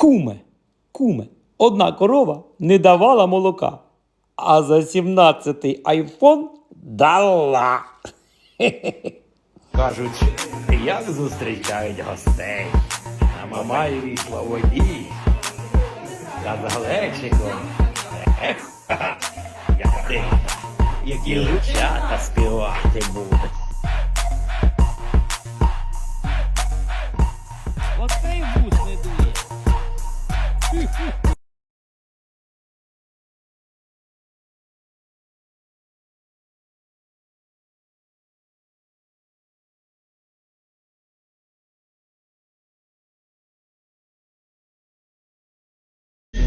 Куме, куме, одна корова не давала молока, а за 17-й айфон дала. Кажуть, як зустрічають гостей на Мамаєвій слободі та з глечиком. Ех, як ти, які лучата співати будуть.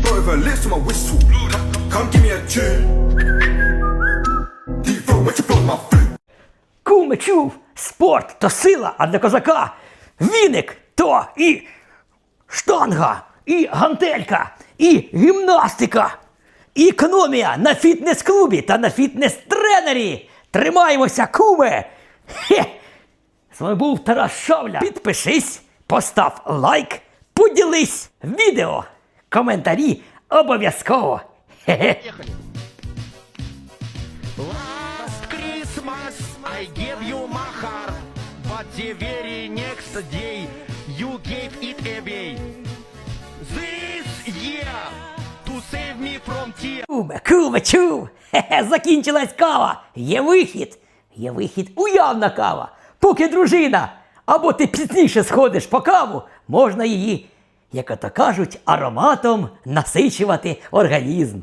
Don't ever listen to my whistle. Come give me a tune. Deep чув, спорт то сила, а для козака віник то і штанга, і гантелька, і гімнастика, і економія на фітнес-клубі та на фітнес-тренері. Тримаємося, куме! Хе! З вами був Тарас Шавля. Підпишись, постав лайк, поділись відео, коментарі обов'язково. Хе-хе. Last Christmas I gave you my heart, but the very next day you gave it away. This year, to save me from tears. Куме, куме, чув. Хе-хе, закінчилась кава. Є вихід. Є вихід уявна кава. Поки дружина. Або ти пізніше сходиш по каву, можна її, як ото кажуть, ароматом насичувати організм.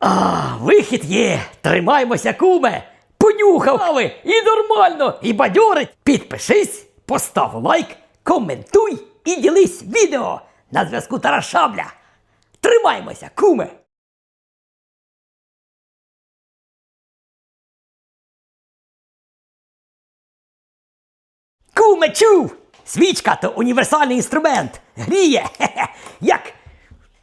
А, вихід є. Тримаймося, куме. Понюхав кави і нормально, і бадьорить. Підпишись, постав лайк, коментуй і ділись відео на зв'язку Тарас Шабля. Тримаймося, куме! Куме, чув! Свічка то універсальний інструмент. Гріє, хе-хе, як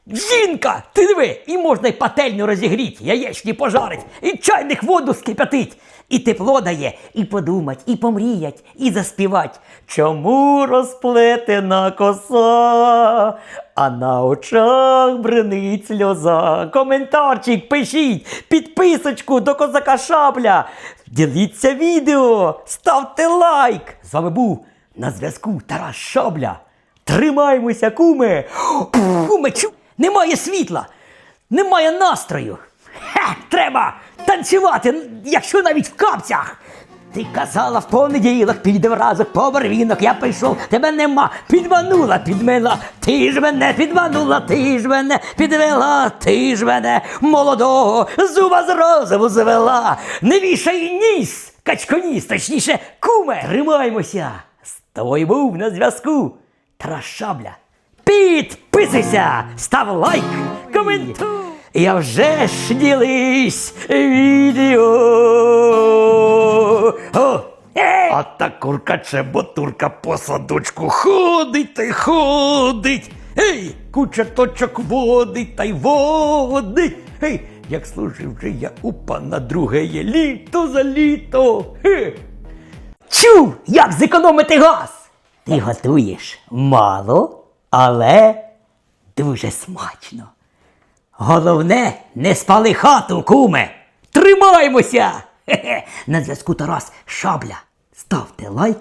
жінка. Ти диви, і можна й пательню розігріть, яєчні пожарить, і чайник воду скипятить. І тепло дає, і подумать, і помріять, і заспівать. Чому розплетена коса, а на очах бренить сльоза. Коментарчик пишіть, підписочку до козака Шабля. Діліться відео, ставте лайк. З вами був на зв'язку Тарас Шабля. Тримаймося, куме! Куме, чу... немає світла, немає настрою. Хе, треба танцювати, якщо навіть в капцях. Ти казала в понеділок, піде разок по барвінок, я прийшов, тебе нема, підманула, підмила, ти ж мене підманула, ти ж мене підвела, ти ж мене молодого зуба з розуму звела, не вішай ніс, качконіс, точніше, куме, тримаймося, тобою був на зв'язку. Тарас Шабля. Підписуйся, став лайк, коментуй. Я вже ж ділись відео. Е! А та курка чеботурка по садочку ходить та й ходить. Ей, куча точок водить та й водить. Ей, як служив же я у пана друге літо за літо. Хе. Чув, як зекономити газ? Ти готуєш мало, але дуже смачно. Головне, не спали хату, куме. Тримаймося! Хе-хе. На зв'язку Тарас Шабля. Ставте лайк,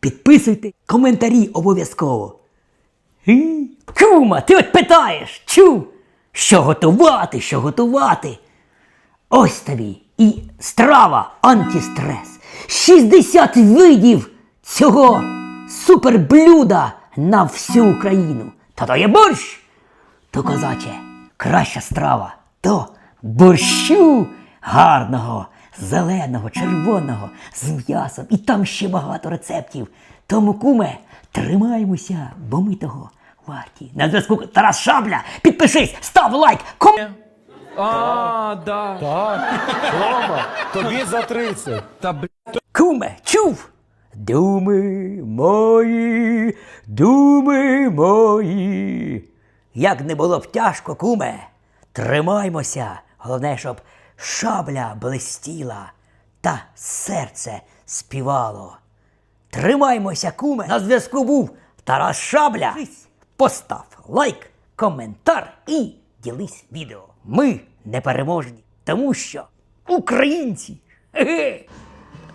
підписуйте, коментарі обов'язково. Кума, ти от питаєш, чув, що готувати, що готувати. Ось тобі і страва антистрес. 60 видів цього суперблюда на всю Україну. Та то є борщ, то козаче, краща страва, то борщу гарного, зеленого, червоного, з м'ясом. І там ще багато рецептів. Тому, куме, тримаємося, бо ми того варті. На зв'язку Тарас Шабля. Підпишись, став лайк, ком... А, да. Рома, тобі за 30. Та б... Куме, чув? Думи мої, думи мої. Як не було б тяжко, куме, тримаймося. Головне, щоб шабля блистіла та серце співало. Тримаймося, куме. На зв'язку був Тарас Шабля. постав лайк, коментар і ділись відео. Ми непереможні, тому що українці.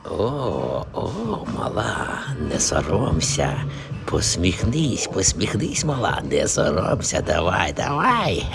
О, о, мала, не соромся. Посміхнись, посміхнись, мала, не соромся, давай, давай.